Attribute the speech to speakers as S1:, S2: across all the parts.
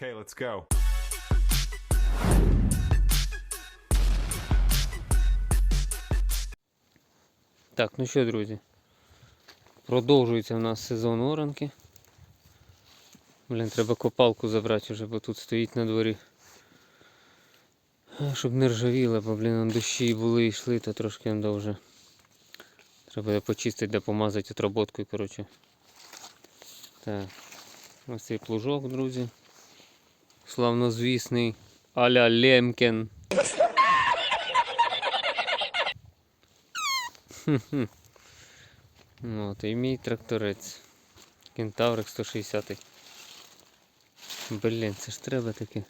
S1: Okay, let's go.
S2: Так, ну що, друзі, продовжується в нас сезон оранки. Блін, треба копалку забрати вже, бо тут стоїть на дворі. Щоб не ржавіло, бо, блін, дощі були і йшли, то трошки он довже. Треба почистити, де помазати отработкою, коротше. Так. Ось цей плужок, друзі. Славнозвісний Аля Лемкен. От, і мій тракторець. Кентаврик 160. Блін, це ж треба таке.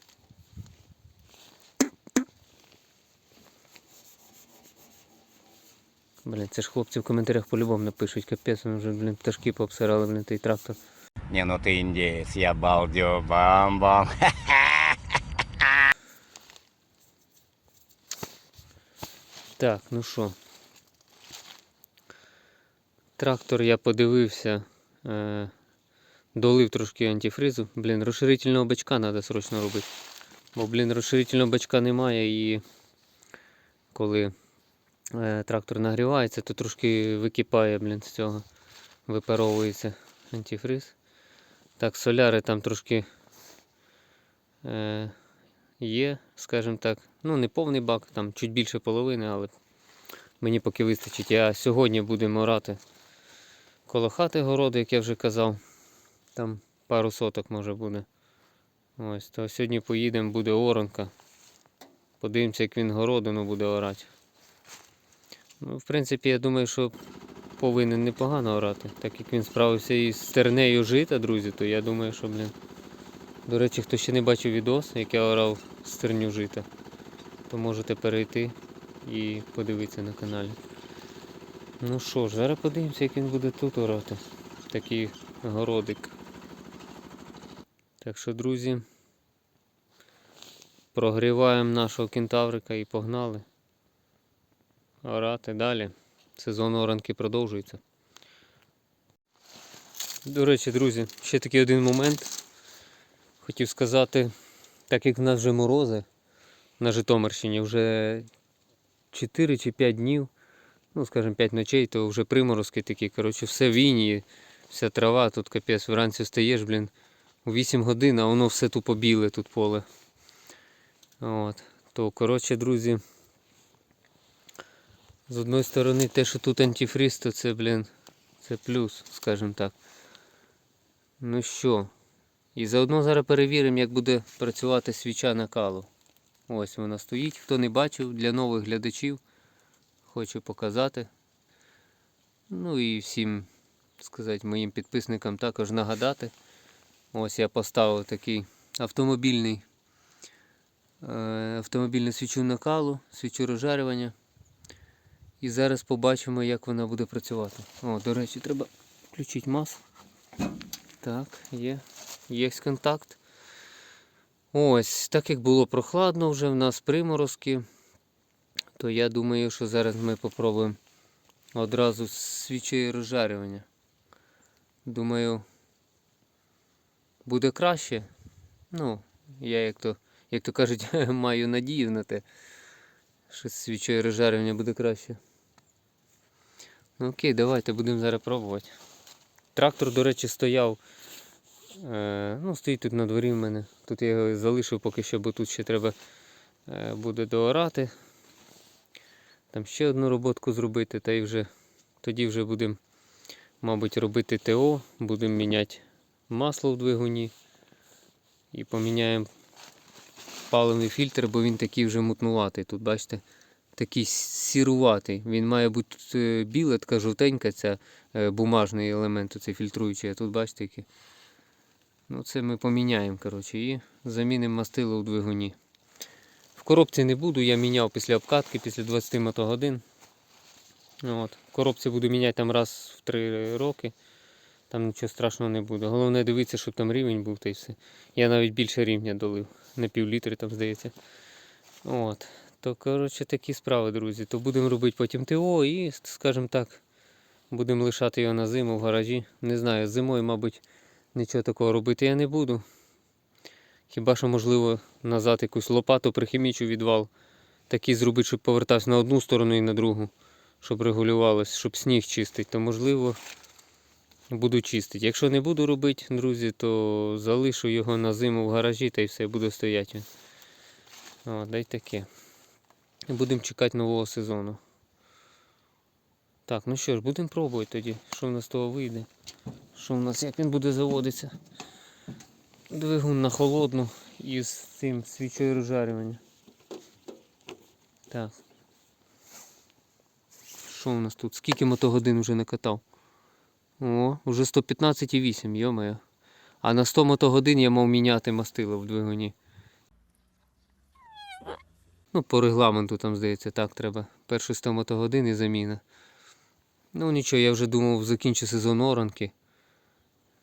S2: Блін, це ж хлопці в коментарях по-любому напишуть, капець, вони вже, блін, пташки пообсирали, блін, той трактор.
S3: Не, ну ты индеец, я балдю, бам-бам.
S2: Так, ну що. Трактор я подивився. Е, долив трошки антифризу. Блін, розширительного бачка треба срочно робити. Бо, блін, розширительного бачка немає і коли е, трактор нагрівається, то трошки википає, блін, з цього. Випаровується антифриз. Так, соляри там трошки е, є, скажімо так. Ну, не повний бак, там чуть більше половини, але мені поки вистачить. Я сьогодні будемо орати коло хати городу, як я вже казав. Там пару соток може буде. Ось, то сьогодні поїдемо, буде оранка. Подивимося, як він городину буде орати. Ну, в принципі, я думаю, що повинен непогано орати. Так як він справився із стернею жита, друзі, то я думаю, що, блін. До речі, хто ще не бачив відос, як я орав стерню жита, то можете перейти і подивитися на каналі. Ну що ж, зараз подивимося, як він буде тут орати. Такий городик. Так що, друзі, прогріваємо нашого кентаврика і погнали. Орати далі. Сезон оранки продовжується. До речі, друзі, ще такий один момент. Хотів сказати, так як в нас вже морози на Житомирщині вже 4 чи 5 днів, ну скажімо 5 ночей, то вже приморозки такі. Коротше, все в іні, вся трава, тут капець, вранці встаєш, блін, у 8 годин, а воно все тупо біле тут поле. От. То, коротше, друзі, з одної сторони те, що тут антифриз, то це, блін, це плюс, скажімо так. Ну що, і заодно зараз перевіримо, як буде працювати свіча накалу. Ось вона стоїть. Хто не бачив, для нових глядачів хочу показати. Ну і всім сказати, моїм підписникам також нагадати. Ось я поставив такий автомобільний е, автомобільну свічу накалу, свічу розжарювання. І зараз побачимо, як вона буде працювати. О, до речі, треба включити мас. Так, є. Є контакт. Ось, так як було прохладно вже в нас приморозки, то я думаю, що зараз ми попробуємо одразу свічею розжарювання. Думаю, буде краще. Ну, я як то, як то кажуть, маю надію на те, що з свічою розжарювання буде краще. Ну окей, давайте будемо зараз пробувати. Трактор, до речі, стояв. Е, ну, стоїть тут на дворі в мене. Тут я його залишив поки що, бо тут ще треба е, буде доорати. Там ще одну роботку зробити, та й вже тоді вже будемо, мабуть, робити ТО, будемо міняти масло в двигуні і поміняємо паливний фільтр, бо він такий вже мутнуватий. Тут, бачите, такий сіруватий. Він має бути е, біла, така жовтенька, ця бумажний елемент, оцей фільтруючий, а тут бачите який. Ну, це ми поміняємо, коротше, і замінимо мастило у двигуні. В коробці не буду, я міняв після обкатки, після 20 мотогодин. От. В коробці буду міняти там раз в 3 роки. Там нічого страшного не буде. Головне дивитися, щоб там рівень був та й все. Я навіть більше рівня долив. На пів літри там здається. От. То, коротше, такі справи, друзі. То будемо робити потім ТО і, скажімо так, будемо лишати його на зиму в гаражі. Не знаю, зимою, мабуть, нічого такого робити я не буду. Хіба що, можливо, назад якусь лопату прихімічу відвал. Такий зробити, щоб повертався на одну сторону і на другу, щоб регулювалось, щоб сніг чистить, то можливо буду чистити. Якщо не буду робити, друзі, то залишу його на зиму в гаражі та й все буде стояти. О, дай таке. Будемо чекати нового сезону. Так, ну що ж, будемо пробувати тоді, що в нас з того вийде. Що в нас, як він буде заводитися. Двигун на холодну із цим свічою розжарювання. Так. Що у нас тут? Скільки мотогодин вже накатав? О, вже 115,8, йо-моє. А на 100 мотогодин я мав міняти мастило в двигуні. Ну, по регламенту там, здається, так треба. Перші 100 мотогодин і заміна. Ну нічого, я вже думав, закінчу сезон оранки.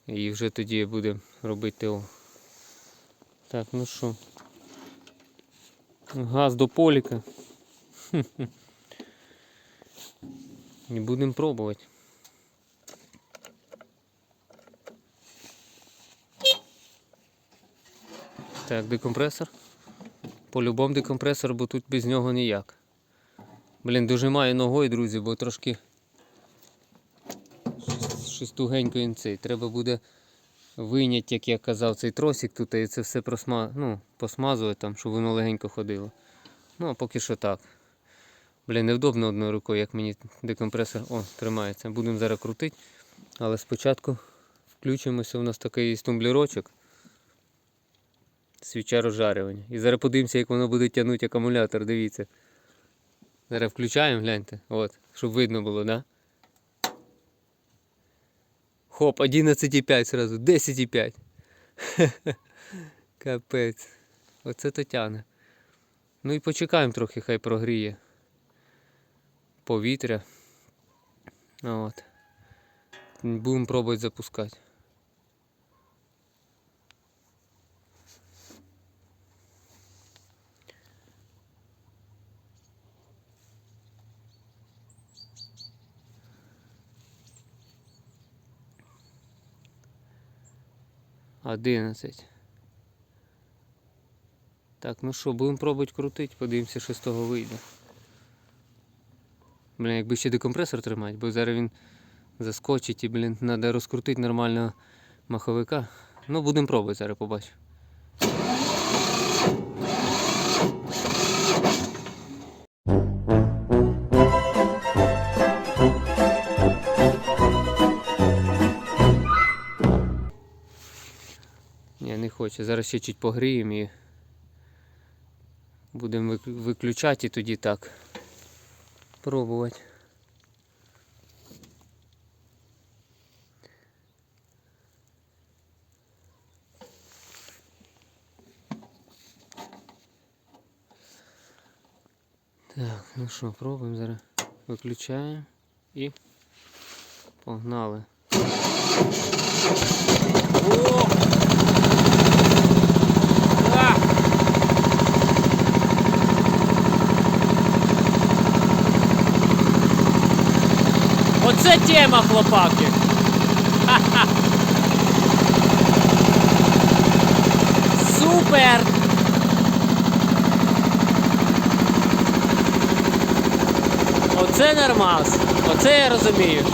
S2: І вже тоді буде робити ТО. Так, ну що. Газ до поліка. І будемо пробувати. Так, декомпресор. По-любому декомпресор, бо тут без нього ніяк. Блін, дуже маю ногою, друзі, бо трошки щось- тугенько він цей. Треба буде вийняти, як я казав, цей тросик тут і це все просма... ну, посмазувати там, щоб воно легенько ходило. Ну, а поки що так. Блін, невдобно одною рукою, як мені декомпресор. О, тримається. Будемо зараз крутити. Але спочатку включимося. У нас такий є тумблерочок. Свіча розжарювання. І зараз подивимося, як воно буде тягнути акумулятор. Дивіться. Зараз включаємо, гляньте. От, щоб видно було, да? Хоп, 11,5 сразу, 10,5. Капець. Оце то тяне. Ну і почекаємо трохи, хай прогріє повітря. От. Будемо пробувати запускати. Одинадцять. Так, ну що, будемо пробувати крутити, подивимося, що з того вийде. Блін, якби ще декомпресор тримати, бо зараз він заскочить і, блін, треба розкрутити нормального маховика. Ну, будемо пробувати зараз побачимо. Хоче. Зараз ще чуть погріємо і будемо виключати і тоді так пробувати. Так, ну що, пробуємо зараз. Виключаємо і погнали. А! Тема, хлопаки. Супер! Оце нормас. Оце я розумію.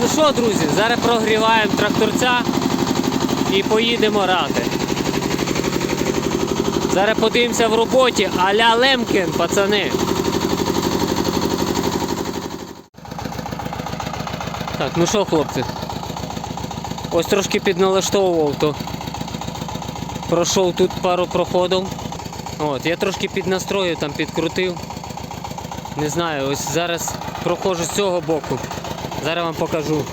S2: Ну друзі, зараз прогріваємо тракторця і поїдемо рати. Зараз подивимося в роботі а-ля Лемкін, пацани. Так, ну що, хлопці? Ось трошки підналаштовував то. Пройшов тут пару проходів. От, я трошки піднастроїв, там підкрутив. Не знаю, ось зараз проходжу з цього боку. Зараз вам покажу.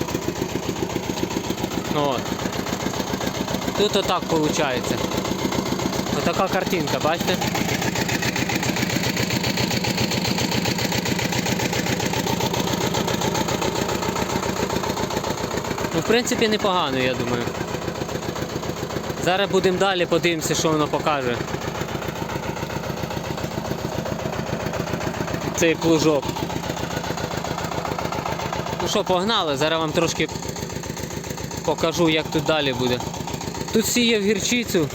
S2: От. Тут отак виходить. Отака картинка, бачите? Ну, в принципі, непогано, я думаю. Зараз будемо далі, подивимося, що воно покаже. Цей плужок. Що, погнали, зараз вам трошки покажу, як тут далі буде. Тут сіяв гірчицю,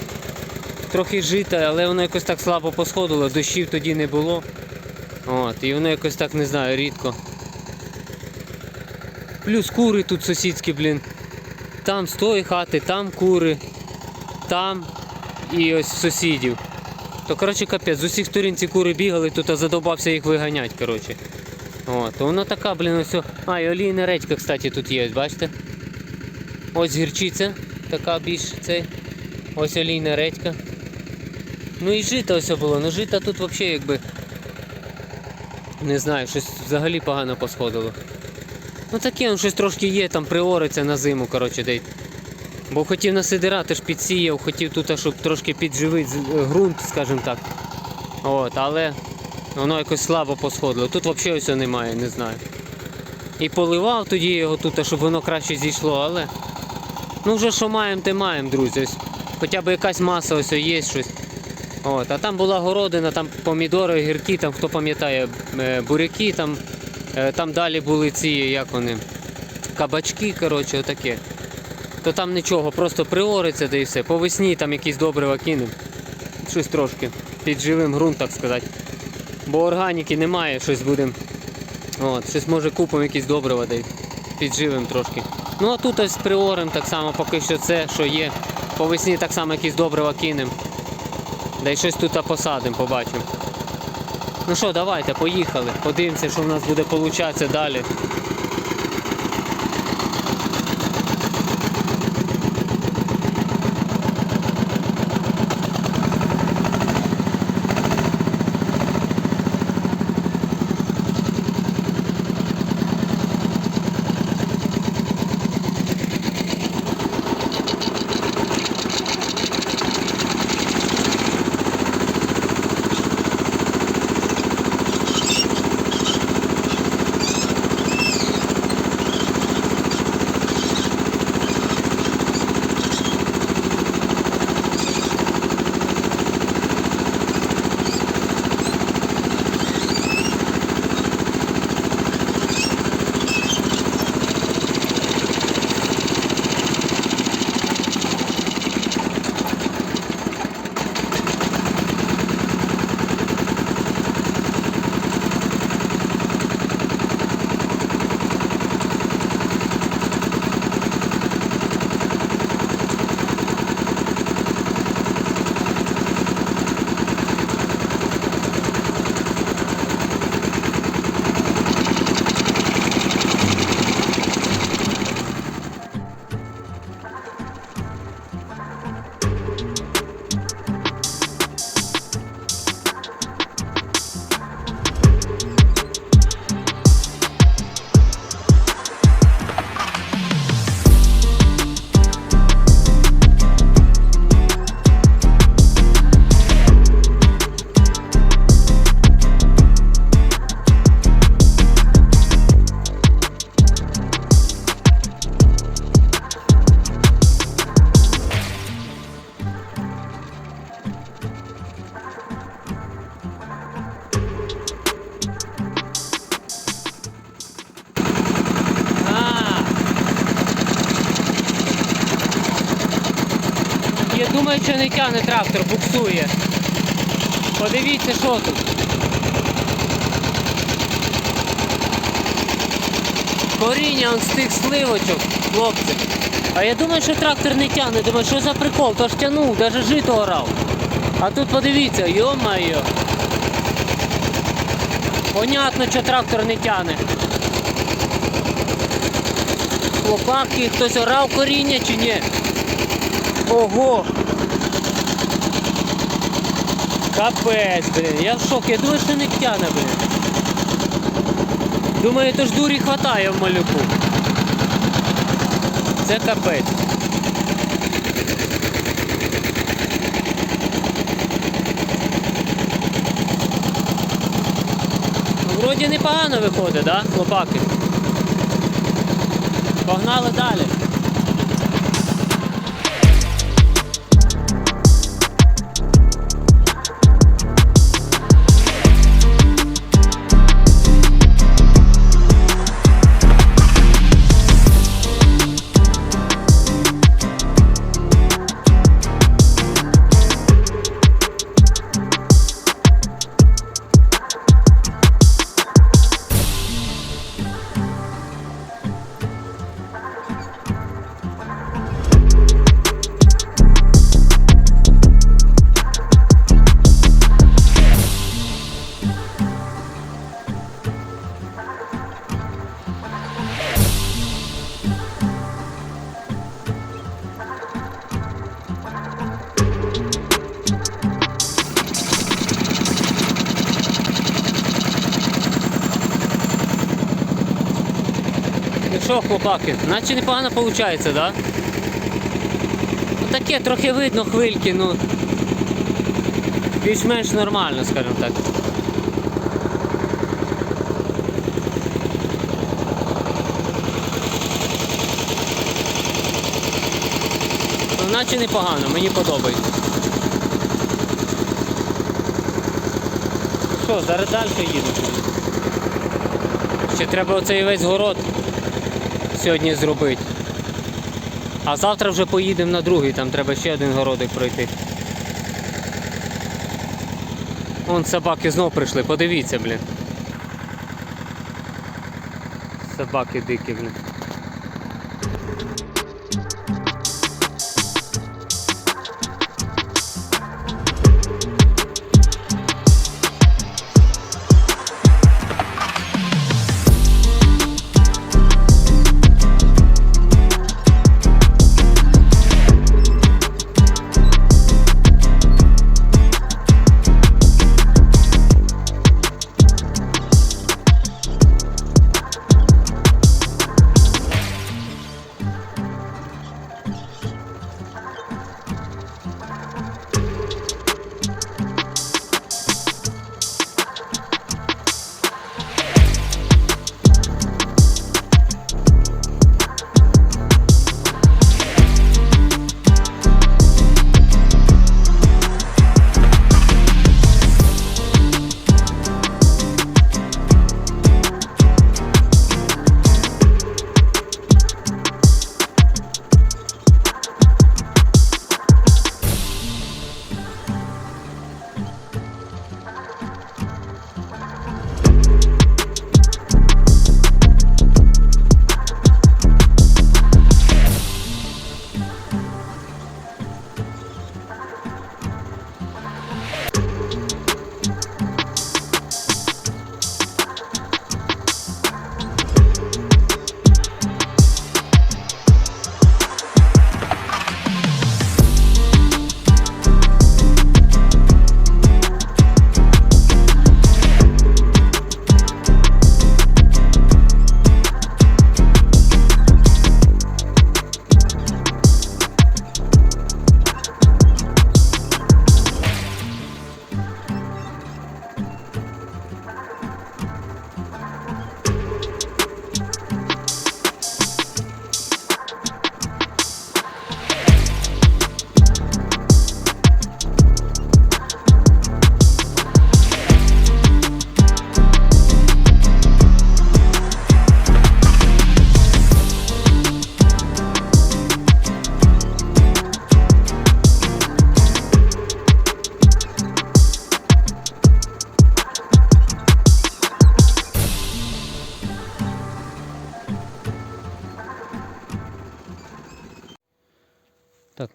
S2: трохи жита, але воно якось так слабо посходило, дощів тоді не було. От, і воно якось так не знаю, рідко. Плюс кури тут сусідські, блін. Там з тої хати, там кури, там і ось сусідів. То коротше капець, з усіх сторін ці кури бігали, тут я задовбався їх виганять, коротше. От, воно така, блін, ось. А, і олійна редька, кстати, тут є, бачите? Ось гірчиця, така більш цей. Ось олійна редька. Ну і жита ось було. Ну жита тут взагалі якби. Не знаю, щось взагалі погано посходило. Ну таке, ну, щось трошки є, там приориться на зиму, коротше, де. Бо хотів на сидира, теж підсіяв, хотів тут, щоб трошки підживити е, ґрунт, скажімо так. От, але воно якось слабо посходило. Тут взагалі ось немає, не знаю. І поливав тоді його тут, щоб воно краще зійшло, але. Ну вже що маємо, те маємо, друзі. Ось, хоча б якась маса ось є щось. От, а там була городина, там помідори, гірки, там хто пам'ятає, е, буряки, там, е, там далі були ці, як вони, кабачки, коротше, отаке. То там нічого, просто приориться да і все. По весні там якісь добрива кинемо. Щось трошки. Під живим ґрунт, так сказати. Бо органіки немає, щось будемо. От, щось може купимо якісь добрива да й підживим трошки. Ну а тут ось приорим так само поки що це, що є. По весні так само якісь добрива кинемо. Да й щось тут посадимо, побачимо. Ну що, давайте, поїхали. Подивимося, що в нас буде получатися далі. Думаю, що не тягне трактор, буксує. Подивіться, що тут. Коріння он з тих сливочок, хлопці. А я думаю, що трактор не тягне. Думаю, що за прикол, то ж тянув, навіть жито орав. А тут подивіться, йо-майо. Понятно, що трактор не тягне. Хлопаки, хтось орав коріння чи ні? Ого! Капець, блін, я в шокі, я думаю, що не тягне, блін. Думаю, то ж дурі хватає в малюку. Це капець. Вроді непогано виходить, да, хлопаки? Погнали далі. Ну наче непогано виходить, так? Да? Таке трохи видно хвильки, ну. Більш-менш нормально, скажімо так. Ну, наче непогано, мені подобається. Що, зараз далі їдемо. Ще треба оцей весь город сьогодні зробити. А завтра вже поїдемо на другий, там треба ще один городик пройти. Вон собаки знов прийшли, подивіться, блін. Собаки дикі, блін.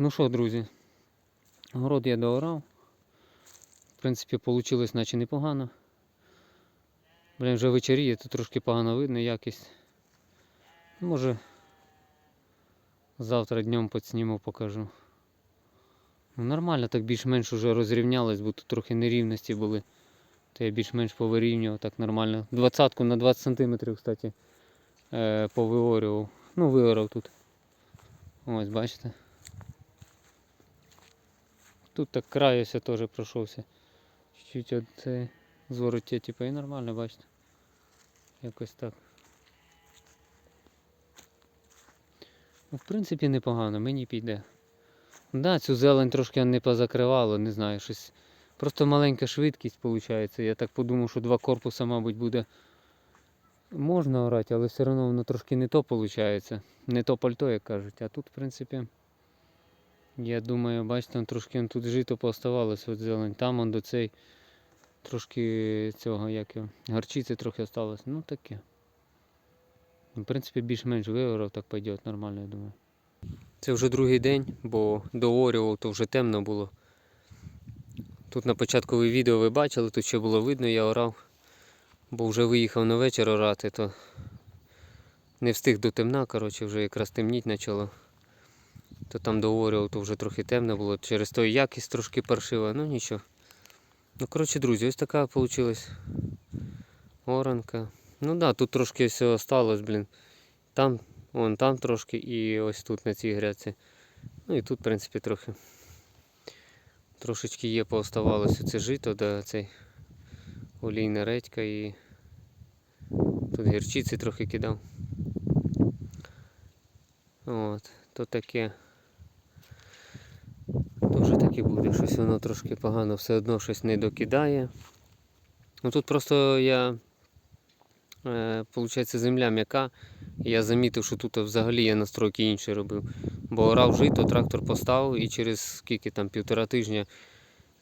S2: Ну що, друзі, город я доорав. В принципі, вийшло наче непогано. Блін, вже вечоріє, тут трошки погано видно якість. Може завтра днем підсніму, покажу. Ну, нормально, так більш-менш уже розрівнялось, бо тут трохи нерівності були. То я більш-менш повирівнював так нормально. Двадцятку на 20 см, кстати, е, повиорював. Ну, виорав тут. Ось, бачите. Тут так край ось я теж пройшовся. Чуть-чуть от звороття, типу, і нормально, бачите. Якось так. Ну, в принципі, непогано, мені піде. Да, цю зелень трошки не позакривало, не знаю, щось. Просто маленька швидкість виходить. Я так подумав, що два корпуса, мабуть, буде можна орати, але все одно воно трошки не то виходить. Не то пальто, як кажуть. А тут, в принципі, я думаю, бачите, он трошки тут жито пооставалося от зелень. Там он до цей трошки цього, як його, горчиці трохи осталось. Ну таке. В принципі, більш-менш виорав, так пойде нормально, я думаю. Це вже другий день, бо доорював, то вже темно було. Тут на початку ви відео ви бачили, тут ще було видно, я орав, бо вже виїхав на вечір орати, то не встиг до темна, коротше, вже якраз темніть почало. То там доорював, то вже трохи темно було. Через то якість трошки паршива, ну нічого. Ну, коротше, друзі, ось така вийшла оранка. Ну да, тут трошки все осталось, блін. Там, вон там трошки і ось тут на цій грядці. Ну і тут, в принципі, трохи. Трошечки є пооставалося це жито, да, цей олійна редька і тут гірчиці трохи кидав. От, то таке. Вже буде, щось воно трошки погано, все одно щось не докидає. Ну тут просто я, е, земля м'яка. Я замітив, що тут взагалі я настройки інші робив. Бо орав жито, трактор поставив і через скільки там півтора тижня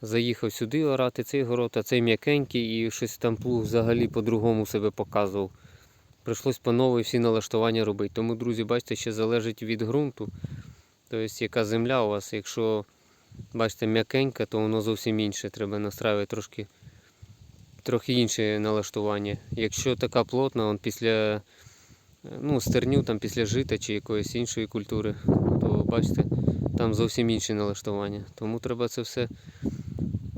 S2: заїхав сюди орати цей город, а цей м'якенький і щось там плуг взагалі по-другому себе показував. Прийшлось по новій всі налаштування робити. Тому, друзі, бачите, ще залежить від ґрунту. Тобто, яка земля у вас, якщо бачите, м'якенька, то воно зовсім інше. Треба настраювати трошки, трохи інше налаштування. Якщо така плотна, он після ну, стерню, там, після жита чи якоїсь іншої культури, то бачите, там зовсім інше налаштування. Тому треба це все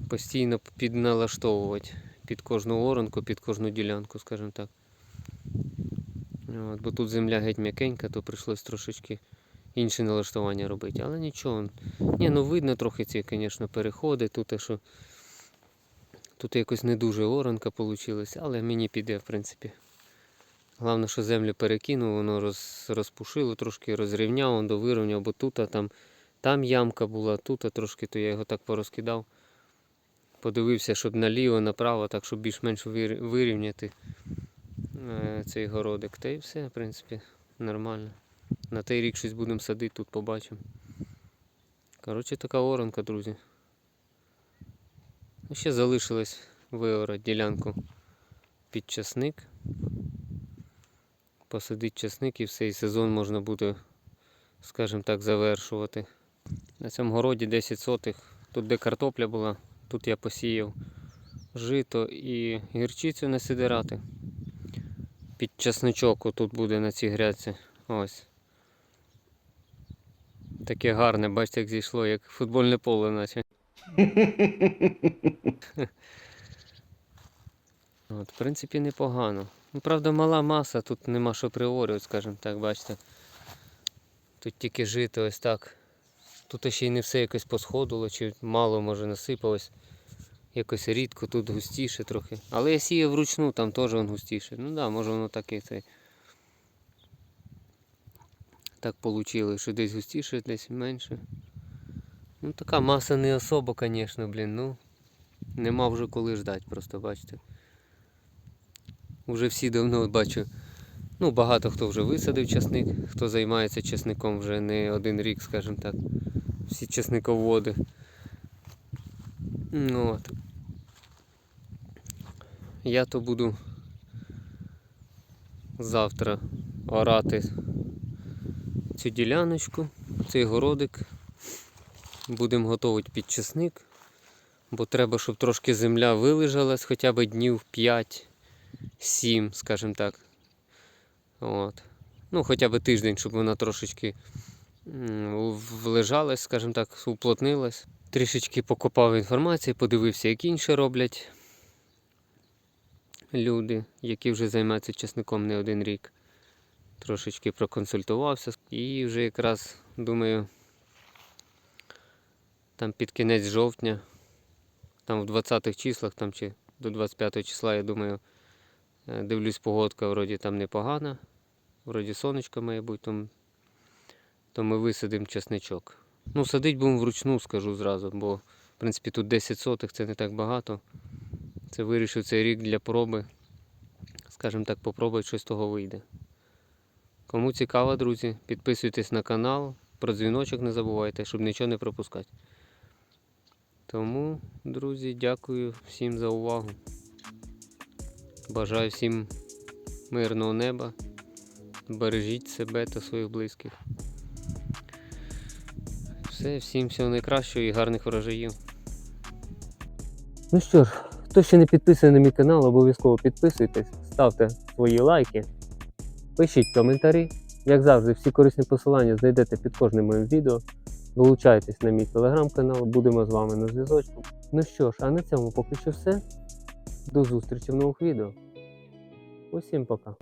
S2: постійно підналаштовувати під кожну оранку, під кожну ділянку, скажімо так. От, бо тут земля геть м'якенька, то прийшлось трошечки інше налаштування робити. Але нічого. Ні, ну видно трохи ці, звісно, переходи. Тут, що тут якось не дуже оранка вийшла, але мені піде, в принципі. Головне, що землю перекинув, воно роз, розпушило, трошки розрівняв, он довирівняв, бо тут а там, там ямка була, тут а трошки, то я його так порозкидав. Подивився, щоб наліво, направо, так щоб більш-менш вир- вирівняти е, цей городик. Та й все, в принципі, нормально. На той рік щось будемо садити, тут побачимо. Коротше, така оранка, друзі. Ну, Ще залишилось виорати ділянку під часник. Посадити часник і все, і сезон можна буде, скажімо так, завершувати. На цьому городі 10 сотих. Тут де картопля була, тут я посіяв жито і гірчицю на сидирати. Під часничок тут буде на цій грядці. Ось. Таке гарне, бачите, як зійшло, як футбольне поле наче. От, в принципі, непогано. Ну, правда, мала маса, тут нема що приорювати, скажімо так, бачите. Тут тільки жито ось так. Тут ще й не все якось посходило, чи мало може насипалось. Якось рідко, тут густіше трохи. Але я сіяв вручну, там теж воно густіше. Ну так, да, може воно так і цей. Так вийшло, що десь густіше, десь менше. Ну така маса не особо, звісно, блін, ну. Нема вже коли ждати, просто бачите. Уже всі давно бачу. Ну, багато хто вже висадив часник, хто займається часником вже не один рік, скажімо так. Всі часниководи. Ну от. Я то буду завтра орати цю діляночку, цей городик. Будемо готувати під часник, бо треба, щоб трошки земля вилежалась хоча б днів 5-7, скажімо так. От. Ну, хоча б тиждень, щоб вона трошечки влежалась, скажімо так, уплотнилась. Трішечки покопав інформації, подивився, як інші роблять. люди, які вже займаються часником не один рік. Трошечки проконсультувався і вже якраз думаю, там під кінець жовтня, там в 20-х числах, там чи до 25 числа, я думаю, е, дивлюсь, погодка вроді там непогана, вроді сонечко має бути, то, то ми висадимо часничок. Ну, садить будемо вручну, скажу зразу, бо в принципі тут 10 сотих це не так багато. Це вирішив цей рік для проби. Скажімо так, попробувати щось того вийде. Кому цікаво, друзі, підписуйтесь на канал, про дзвіночок не забувайте, щоб нічого не пропускати. Тому, друзі, дякую всім за увагу. Бажаю всім мирного неба. Бережіть себе та своїх близьких. Все, всім всього найкращого і гарних врожаїв. Ну що ж, хто ще не підписаний на мій канал, обов'язково підписуйтесь, ставте свої лайки, пишіть коментарі. Як завжди, всі корисні посилання знайдете під кожним моїм відео. Долучайтесь на мій телеграм-канал, будемо з вами на зв'язочку. Ну що ж, а на цьому поки що все. До зустрічі в нових відео. Усім пока.